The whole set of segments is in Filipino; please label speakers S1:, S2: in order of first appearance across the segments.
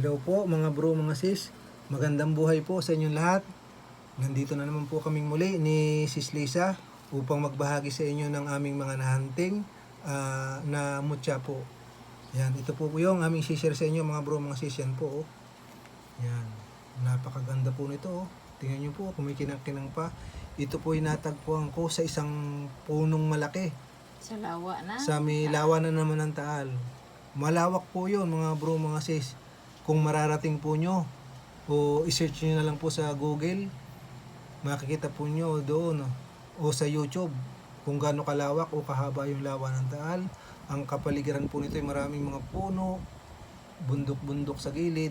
S1: Hello po mga bro, mga sis. Magandang buhay po sa inyong lahat. Nandito na naman po kaming muli ni Sis Lisa upang magbahagi sa inyo ng aming mga nahunting ah, na mutya po. Yan, ito po po yung aming share sa inyo mga bro, mga sis. Yan po. Oh. Yan, napakaganda po nito. Oh. Tingnan nyo po, kumikinang-kinang pa. Ito po inatagpuan ko sa isang punong malaki
S2: Sa lawa na.
S1: sa may lawa na naman ng Taal. Malawak po yun mga bro, mga sis. Kung mararating po nyo, o isearch nyo na lang po sa Google, makikita po nyo doon, o sa YouTube, kung gaano kalawak o kahaba yung lawa ng Taal. Ang kapaligiran po nito ay maraming mga puno, bundok-bundok sa gilid.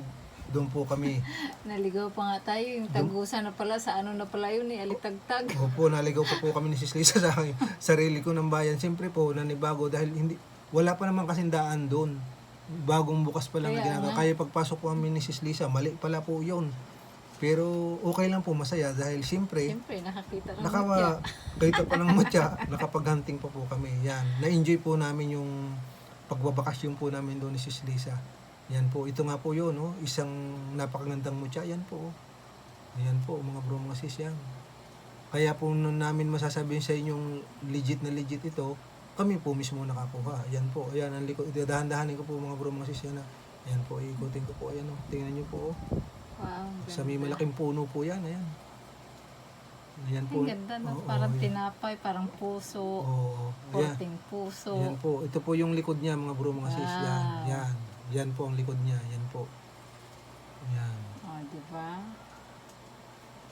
S1: Doon po kami.
S2: Naligaw pa nga tayo. Yung tagusan na pala sa ano na pala yun eh. Alitagtag.
S1: Opo, naligaw po po kami ni Sis Lisa sa sarili ko ng bayan. Siyempre po, nanibago dahil hindi, wala pa naman kasing daan doon. Bagong bukas pa lang na
S2: Kaya
S1: ginagawa.
S2: nga.
S1: Kaya pagpasok po kami ni Sis Lisa, mali pala po yun. Pero okay lang po, masaya dahil siyempre,
S2: Siyempre, nakakita ng
S1: naka,
S2: mutya.
S1: kahit pa ng matya, nakapag-hunting pa po kami. Yan. Na-enjoy po namin yung pagbabakasyon po namin doon ni Sis Lisa. Yan po. Ito nga po yun, no? isang napakagandang mutya. Yan po. oh. Ayan po, mga bro, mga sis yan. Kaya po nun namin masasabihin sa inyong legit na legit ito, kami po mismo nakakuha. Ayan po, ayan ang likod. Dahan-dahanin ko po mga bro, mga sis yan. ah. Ayan po, ikutin ko po. Ayan o, tingnan nyo po. oh.
S2: Wow.
S1: Sa may malaking puno po yan. Ayan. Ayan po.
S2: Ang ganda no?
S1: Oo,
S2: parang
S1: ayan.
S2: tinapay, parang puso.
S1: Oo. Ayan.
S2: Korting puso.
S1: Yan po. Ito po yung likod niya mga bro mga sis. Yan.
S2: Wow.
S1: Yan. Yan po ang likod niya. Yan po. Yan.
S2: Oh, di ba? Ang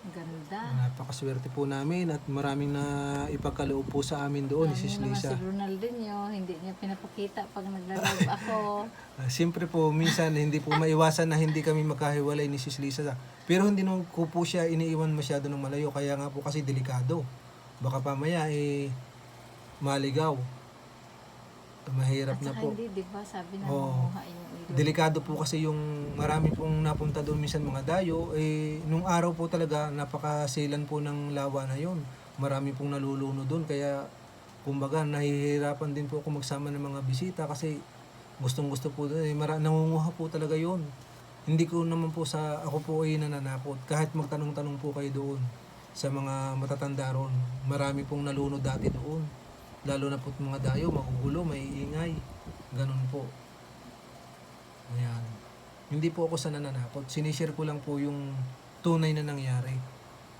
S2: Ganda.
S1: Napakaswerte po namin at maraming na ipagkaloob po sa amin doon ni
S2: Ano
S1: Sis
S2: naman
S1: Lisa.
S2: si Ronaldinho, hindi niya pinapakita pag nagla-live ako.
S1: Ah, Siyempre po, minsan hindi po maiwasan na hindi kami magkahiwalay ni Sis Lisa. Pero hindi naman ko po siya iniiwan masyado ng malayo. Kaya nga po kasi delikado. Baka pamaya eh maligaw. Mahirap
S2: At
S1: na
S2: saka
S1: po.
S2: hindi, di ba? Sabi na
S1: Oo.
S2: yung ilog.
S1: Delikado po kasi yung marami pong napunta doon minsan mga dayo. Eh nung araw po talaga napakasilan po ng lawa na yon marami pong naluluno doon. Kaya kumbaga nahihirapan din po ako magsama ng mga bisita kasi gustong gusto po doon eh, mara, nangunguha po talaga yon hindi ko naman po sa ako po ay nananakot. Kahit magtanong-tanong po kayo doon sa mga matatanda ron marami pong nalunod dati doon. Lalo na po mga dayo magugulo may ingay ganun po Ayan. Hindi po ako sa nananakot. Sinishare ko lang po yung tunay na nangyari.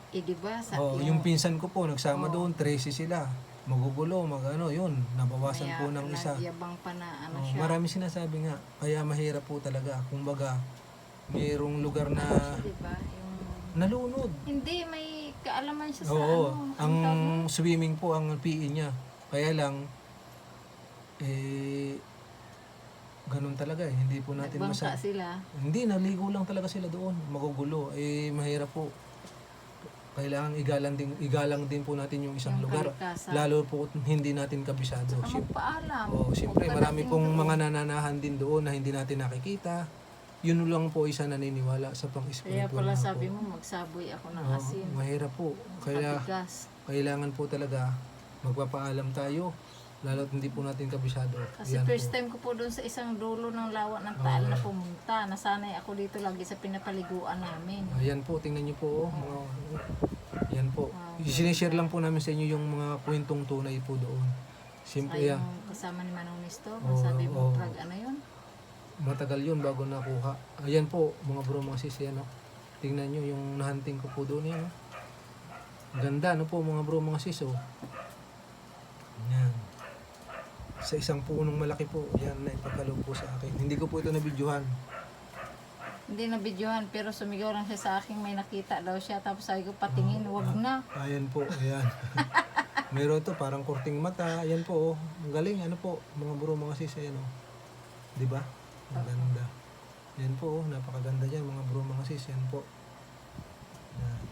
S2: Eh, di ba? Sa,
S1: Oh, yung pinsan ko po, nagsama doon, 13 sila. Magugulo, magano, yun. Nabawasan
S2: Kaya
S1: po ng isa.
S2: nagyabang pa na ano
S1: Oh,
S2: siya.
S1: marami sinasabi nga. Kaya mahirap po talaga. Kumbaga, mayroong lugar na
S2: Di ba? Yung...
S1: nalunod.
S2: Hindi, may kaalaman siya sa
S1: Oo,
S2: ano.
S1: ang
S2: nun?
S1: swimming po ang PE niya. Kaya lang, eh, ganun talaga eh. Hindi po natin
S2: Nagbangka
S1: masabi.
S2: sila.
S1: Hindi, naligo lang talaga sila doon. Magugulo. Eh, mahirap po. Kailangan igalang din, igalang din po natin yung isang
S2: Yung
S1: lugar.
S2: kalikasan.
S1: Lalo po hindi natin kabisado.
S2: Saka
S1: Siyempre,
S2: magpaalam.
S1: oh, siyempre
S2: Huwag
S1: marami pong mga nananahan din doon na hindi natin nakikita. Yun lang po isa naniniwala sa
S2: Kaya
S1: pang-spiritual
S2: pala
S1: na
S2: sabi
S1: po.
S2: mo, magsaboy ako ng
S1: Oh,
S2: asin.
S1: mahirap po. Kaya
S2: Katigas.
S1: kailangan po talaga magpapaalam tayo. Lalo hindi po natin kabisado.
S2: Kasi
S1: Yan
S2: first
S1: po.
S2: time ko po doon sa isang dulo ng lawa ng taal na pumunta. Nasanay ako dito lagi sa pinapaliguan namin.
S1: Ayan po, tingnan niyo po. Oh, mga, yan po.
S2: Wow.
S1: Sinishare lang po namin sa inyo yung mga kwentong tunay po doon. Simple yan.
S2: yung kasama ni Manong Nisto,
S1: Oo,
S2: sabi mo,
S1: oo.
S2: drug ano yun?
S1: Matagal yun bago nakuha. Ayan po, mga bro, mga sis, yan, oh. Tingnan nyo yung nahunting ko po doon yan. Oh. Ganda, no po, mga bro, mga sis, oh. Yan. Sa isang punong malaki po, yan na ipagkaloob po sa akin. Hindi ko po ito nabidyohan.
S2: Hindi na videohan, pero sumigaw lang siya sa akin, may nakita daw siya. Tapos sabi ko, patingin, wag na.
S1: Ayan po, ayan. Meron to parang kurting mata. Ayan po, oh. Ang galing, ano po, mga bro, mga sis, ayan oh. 'Di ba? Ang ganda. Ayan po, oh. napakaganda diyan, mga bro, mga sis, ayan po. Yan.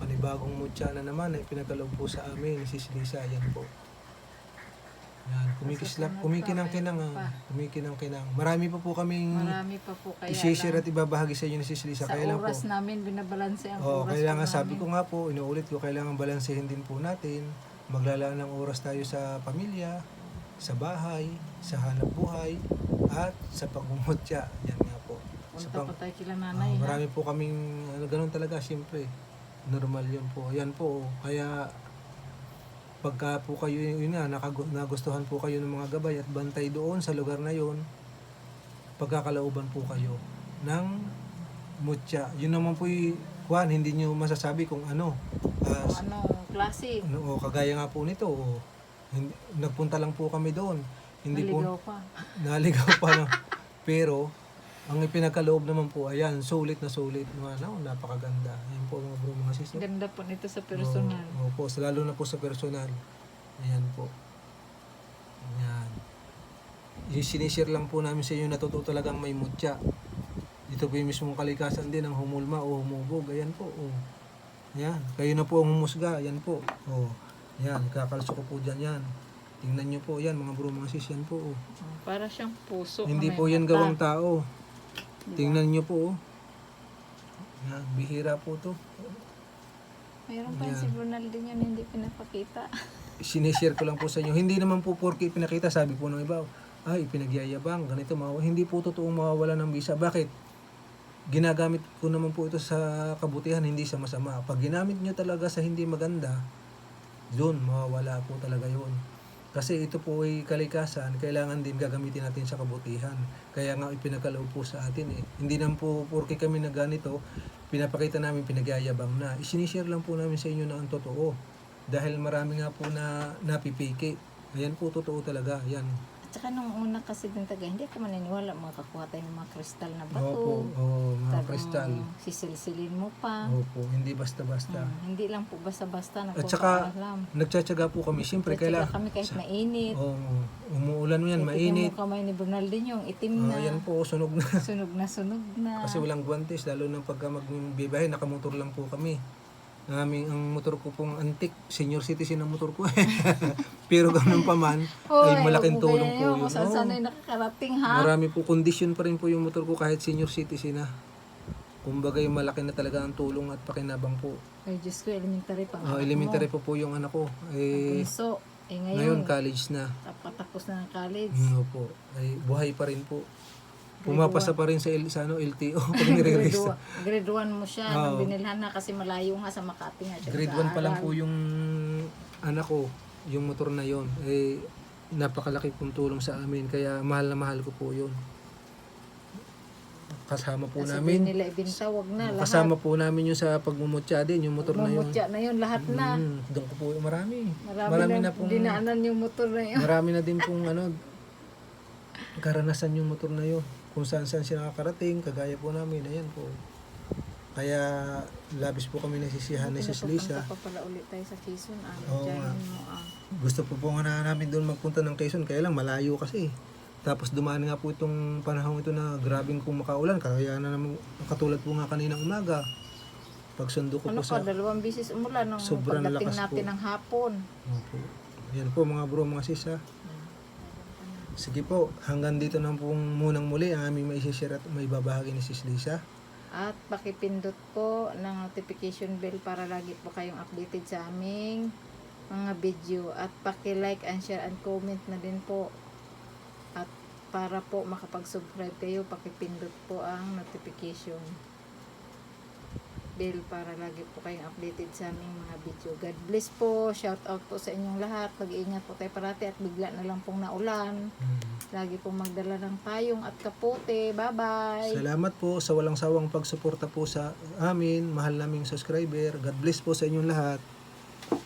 S1: Panibagong mutya na naman ay pinagkaloob po sa amin ni Sis Lisa, ayan po. Yan, kumikislap, kumikinang-kinang, ah. kumikinang-kinang. Marami pa po kaming
S2: Marami pa po kaya
S1: i-share
S2: lang.
S1: at ibabahagi sa inyo ni Sis Lisa.
S2: Sa
S1: Kaya lang po,
S2: oras namin, binabalanse ang
S1: Oo,
S2: oras
S1: kailangan
S2: po
S1: sabi
S2: namin.
S1: ko nga po, inuulit ko, kailangan balansehin din po natin. Maglalaan ng oras tayo sa pamilya, sa bahay, sa hanap buhay, at sa pagmumutya. Yan nga po.
S2: Punta
S1: pang-
S2: pa tayo kila
S1: Ah,
S2: nanay. ha?
S1: marami po kaming ano, ganun talaga, siyempre. Normal yun po. Yan po. Kaya pagka po kayo yun nga, nakagu- nagustuhan po kayo ng mga gabay at bantay doon sa lugar na yun, pagkakalauban po kayo ng mutya. Yun naman po yung Juan, hindi nyo masasabi kung ano. Ah,
S2: Kung anong klase.
S1: ano, o kagaya nga po nito, o, hindi, nagpunta lang po kami doon. Hindi po,
S2: Naligaw pa.
S1: naligaw pa na. Pero, ang ipinagkaloob naman po, ayan, sulit na sulit. Ano, napakaganda. Ayan po mga bro, mga sis. no?
S2: Ganda po nito sa personal.
S1: Oo, sa- lalo na po sa personal. Ayan po. Ayan. Sinishare lang po namin sa inyo na totoo talagang may mutya. Dito po yung mismong kalikasan din ng humulma o humubog. Ayan po. Oh. Ayan. Kayo na po ang humusga. Ayan po. Oh. Ayan. Kakalso ko po dyan yan. Tingnan nyo po. Ayan mga bro, mga sis. Yan po. Oh.
S2: Para siyang puso.
S1: Hindi po yan gawang tao.
S2: Diba?
S1: Tingnan nyo po. Oh. Ayan. Bihira po to.
S2: Mayroon pa
S1: Yan.
S2: si Ronaldinho na hindi pinapakita.
S1: sinishare ko lang po sa inyo. Hindi naman po porke pinakita, sabi po ng iba, ay, pinagyayabang, ganito, mawawa. Hindi po totoong mawawala ng visa. Bakit? Ginagamit ko naman po ito sa kabutihan, hindi sa masama. Pag ginamit nyo talaga sa hindi maganda, doon, mawawala po talaga yun. Kasi ito po ay kalikasan, kailangan din gagamitin natin sa kabutihan. Kaya nga ipinagkaloob po sa atin eh. Hindi naman po porke kami na ganito, pinapakita namin pinagyayabang na. Isinishare lang po namin sa inyo na ang totoo. Dahil marami nga po na napipiki. Ayan po, totoo talaga. Yan.
S2: At saka nung una kasi din taga, hindi ka maniniwala makakuha tayo ng mga kristal na bato.
S1: Opo, oh, mga kristal.
S2: Sisilsilin mo pa.
S1: Opo, hindi basta-basta.
S2: Hmm, hindi lang po basta-basta
S1: At saka,
S2: nagpapaalam.
S1: nagtsatsaga po kami. Siyempre, kailangan.
S2: kami kahit mainit.
S1: Oh, umuulan mo yan,
S2: Tingnan
S1: mainit.
S2: mo kamay ni Bernaldinho, yung itim
S1: Oh,
S2: na.
S1: yan po, sunog na.
S2: Sunog na sunog na.
S1: Kasi walang guwantes, lalo na pagka magbibiyahe, nakamotor lang po kami. Aming ang motor ko pong antik, senior citizen ang motor ko. Pero ganun pa man, ay malaking tulong po yun.
S2: Kung saan saan ay nakakarating ha.
S1: Marami po condition pa rin po yung motor ko kahit senior citizen na. Kumbaga yung malaki na talaga ang tulong at pakinabang po.
S2: Ay Diyos ko, elementary pa.
S1: Oh, elementary po po yung anak ko. Eh,
S2: Punso. Eh
S1: ngayon
S2: ngayon,
S1: college na.
S2: patapos na ng college.
S1: No po. Ay, buhay pa rin po. Pumapasa pa rin sa, L, sa ano, LTO pag.
S2: Grade 1 grade one mo siya nung binilhan na kasi malayo nga sa Makati nga siya.
S1: Grade 1 pa lang po yung anak ko, yung motor na yon eh napakalaki pong tulong sa amin kaya mahal na mahal ko po yun. Kasama po
S2: Kasi
S1: namin,
S2: nila ibinta, wag na. Lahat.
S1: kasama po namin yung sa pagmumutya din, yung motor na yun.
S2: Mumutya na yun, lahat na.
S1: Mm, doon ko po marami.
S2: Marami,
S1: Marami
S2: na,
S1: na pong
S2: dinaanan yung motor na yun.
S1: marami na din pong ano karanasan yung motor na yun. Kung saan saan siya nakakarating, kagaya po namin, ayan po. Kaya labis po kami nasisiyahan ni Sis Lisa.
S2: Pala ulit tayo sa Quezon. Ah,
S1: Oo
S2: Diyan mo ah.
S1: Gusto po po nga na namin doon magpunta ng Quezon, kaya lang malayo kasi. Tapos dumaan nga po itong panahon ito na grabing kung makaulan, kaya na naman katulad po nga kaninang umaga. Pagsundo ko
S2: Ano
S1: po
S2: pa,
S1: sa...
S2: dalawang bisis umulan nung
S1: Sobrang
S2: pagdating
S1: lakas
S2: natin
S1: po.
S2: ng hapon.
S1: Opo. Yan po mga bro, mga sis ha. Sige po, hanggang dito na po munang muli ang aming maisishare at may babahagi ni Sis Lisa.
S2: At pakipindot po ng notification bell para lagi po kayong updated sa aming mga video. At paki-like and share and comment na din po. At para po makapag-subscribe kayo, pakipindot po ang notification bell para lagi po kayong updated sa aming mga video. God bless po. Shout out po sa inyong lahat. Pag-iingat po tayo parati at bigla na lang pong naulan. Lagi pong magdala ng payong at kapote. Bye-bye!
S1: Salamat po sa walang sawang pagsuporta po sa amin, mahal naming subscriber. God bless po sa inyong lahat.